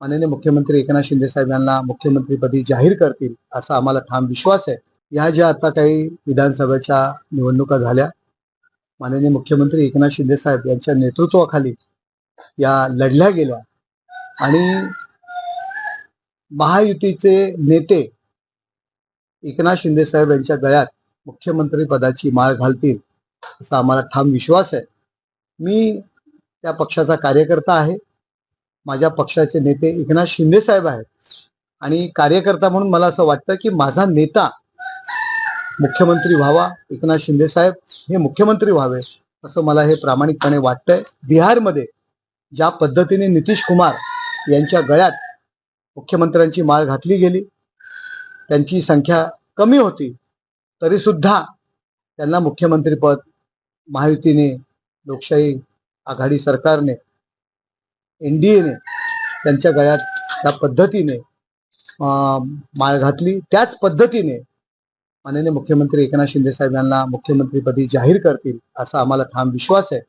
माननीय मुख्यमंत्री एकनाथ शिंदे साहेब यांना मुख्यमंत्रीपदी जाहीर करतील असा आम्हाला ठाम विश्वास आहे. या ज्या आता काही विधानसभेच्या निवडणुका झाल्या माननीय मुख्यमंत्री एकनाथ शिंदे साहेब यांच्या नेतृत्वाखाली या लढल्या गेल्या आणि महायुतीचे नेते एकनाथ शिंदे साहेब यांच्या गळ्यात मुख्यमंत्री पदाची माळ घालतील असा आम्हाला ठाम विश्वास आहे. मी त्या पक्षाचा कार्यकर्ता आहे. माझ्या पक्षाचे नेते एकनाथ शिंदे साहेब आहेत. आणि कार्यकर्ता म्हणून मला असं वाटतं की माझा नेता मुख्यमंत्री व्हावा एकनाथ शिंदे साहेब हे मुख्यमंत्री व्हावे असं मला हे प्रामाणिकपणे वाटतंय. बिहारमध्ये ज्या पद्धतीने नितीश कुमार यांच्या गळ्यात मुख्यमंत्र्यांची माळ घातली गेली त्यांची संख्या कमी होती तरी सुद्धा त्यांना मुख्यमंत्रीपद महायुतीने लोकशाही आघाडी सरकारने एनडीएने त्यांच्या गळ्यात त्या पद्धतीने माळ घातली. त्याच पद्धतीने माननीय मुख्यमंत्री एकनाथ शिंदे साहेब यांना मुख्यमंत्रीपदी जाहीर करतील असा आम्हाला ठाम विश्वास आहे.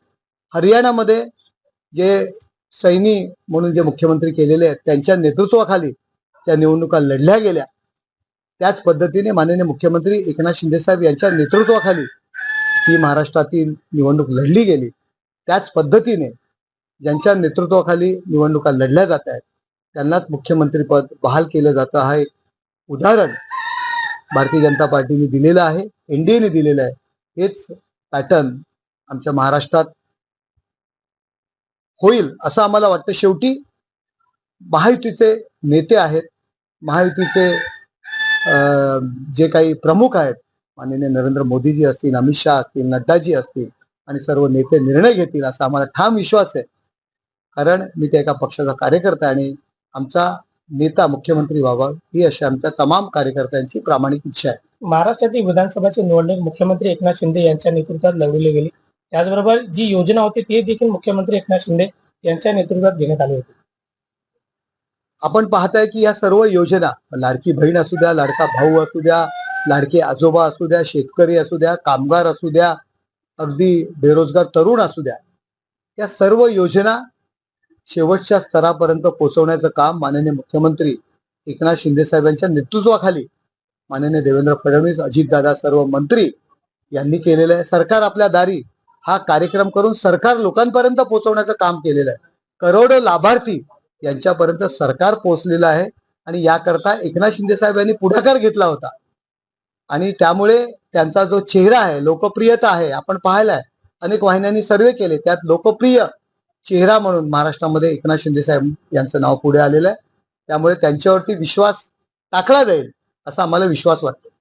हरियाणामध्ये जे सैनी म्हणून जे मुख्यमंत्री केलेले आहेत त्यांच्या नेतृत्वाखाली त्या निवडणुका लढल्या गेल्या. त्याच पद्धतीने माननीय मुख्यमंत्री एकनाथ शिंदे साहेब यांच्या नेतृत्वाखाली ही महाराष्ट्रातील निवडणूक लढली गेली. त्याच पद्धतीने ज्यांच्या नेतृत्वाखाली निवडणुका लढल्या जात आहेत त्यांनाच मुख्यमंत्रीपद बहाल केलं जातं आहे. उदाहरण भारतीय जनता पार्टीने दिलेलं आहे एनडीएने दिलेलं आहे. हेच पॅटर्न आमच्या महाराष्ट्रात होईल असं आम्हाला वाटतं. शेवटी महायुतीचे नेते आहेत. महायुतीचे अं, जे काही प्रमुख आहेत माननीय नरेंद्र मोदीजी असतील अमित शहा असतील नड्डाजी असतील आणि सर्व नेते निर्णय घेतील असा आम्हाला ठाम विश्वास आहे. कारण मी त्या एका पक्षाचा कार्यकर्ता आणि आमचा नेता मुख्यमंत्री व्हावा ही अशी आमच्या तमाम कार्यकर्त्यांची प्रामाणिक इच्छा आहे. महाराष्ट्रातील विधानसभाची निवडणूक मुख्यमंत्री एकनाथ शिंदे यांच्या नेतृत्वात लढवली गेली. त्याचबरोबर जी योजना होती ती देखील मुख्यमंत्री एकनाथ शिंदे यांच्या नेतृत्वात घेण्यात आली होती. आपण पाहताय की या सर्व योजना लाडकी बहीण असू द्या लाडका भाऊ असू द्या लाडके आजोबा असू द्या शेतकरी असू द्या कामगार असू द्या अगदी बेरोजगार तरुण असू द्या या सर्व योजना शेवटच्या स्तरापर्यंत पोहोचवण्याचं काम माननीय मुख्यमंत्री एकनाथ शिंदे साहेबांच्या नेतृत्वाखाली माननीय देवेंद्र फडणवीस अजितदादा सर्व मंत्री यांनी केलेलं आहे. सरकार आपल्या दारी हा कार्यक्रम करून सरकार लोकांपर्यंत पोहोचवण्याचं काम केलेलं आहे. करोडो लाभार्थी यांच्यापर्यंत सरकार पोहोचलेलं आहे आणि याकरता एकनाथ शिंदे साहेब यांनी पुढाकार घेतला होता. आणि त्यामुळे त्यांचा जो चेहरा आहे लोकप्रियता आहे आपण पाहिलाय. अनेक वाहिन्यांनी सर्वे केले त्यात लोकप्रिय चेहरा म्हणून महाराष्ट्रामध्ये एकनाथ शिंदे साहेब यांचं नाव पुढे आलेलं आहे. त्यामुळे त्यांच्यावरती विश्वास टाकला जाईल असा आम्हाला विश्वास वाटतो.